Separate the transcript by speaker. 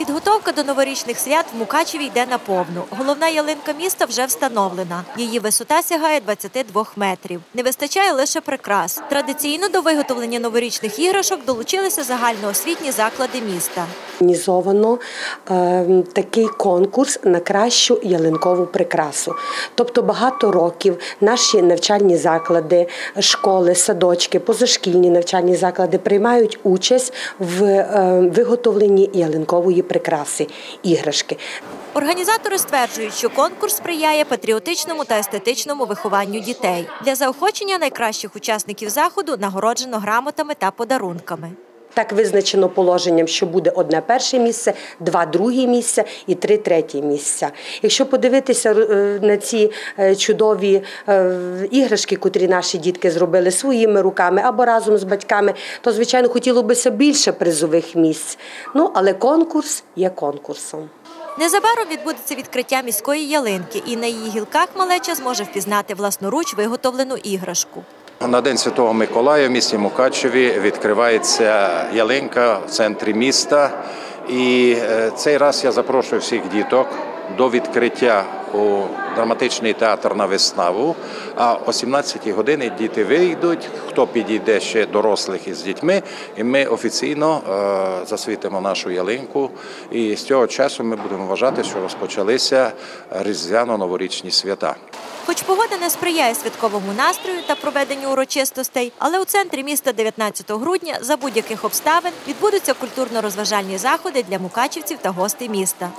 Speaker 1: Підготовка до новорічних свят в Мукачеві йде на повну. Головна ялинка міста вже встановлена. Її висота сягає 22 метрів. Не вистачає лише прикрас. Традиційно до виготовлення новорічних іграшок долучилися загальноосвітні заклади міста.
Speaker 2: Організовано е, такий конкурс на кращу ялинкову прикрасу. Тобто багато років наші навчальні заклади, школи, садочки, позашкільні навчальні заклади приймають участь в е, виготовленні ялинкової прикраси, іграшки.
Speaker 1: Організатори стверджують, що конкурс сприяє патріотичному та естетичному вихованню дітей. Для заохочення найкращих учасників заходу нагороджено грамотами та подарунками.
Speaker 2: Так визначено положенням, що буде одне перше місце, два другі місця і три треті місця. Якщо подивитися е, на ці е, чудові е, іграшки, котрі наші дітки зробили своїми руками або разом з батьками, то звичайно хотіло бися більше призових місць. Ну але конкурс є конкурсом.
Speaker 1: Незабаром відбудеться відкриття міської ялинки, і на її гілках малеча зможе впізнати власноруч виготовлену іграшку.
Speaker 3: На День Святого Миколая в місті Мукачеві відкривається ялинка в центрі міста. І е, цей раз я запрошую всіх діток до відкриття у драматичний театр на виставу. А о 17 годині діти вийдуть, хто підійде ще дорослих із дітьми, і ми офіційно е, засвітимо нашу ялинку. І з цього часу ми будемо вважати, що розпочалися різдвяно-новорічні свята.
Speaker 1: Хоч погода не сприяє святковому настрою та проведенню урочистостей, але у центрі міста 19 грудня за будь-яких обставин відбудуться культурно-розважальні заходи для мукачівців та гостей міста.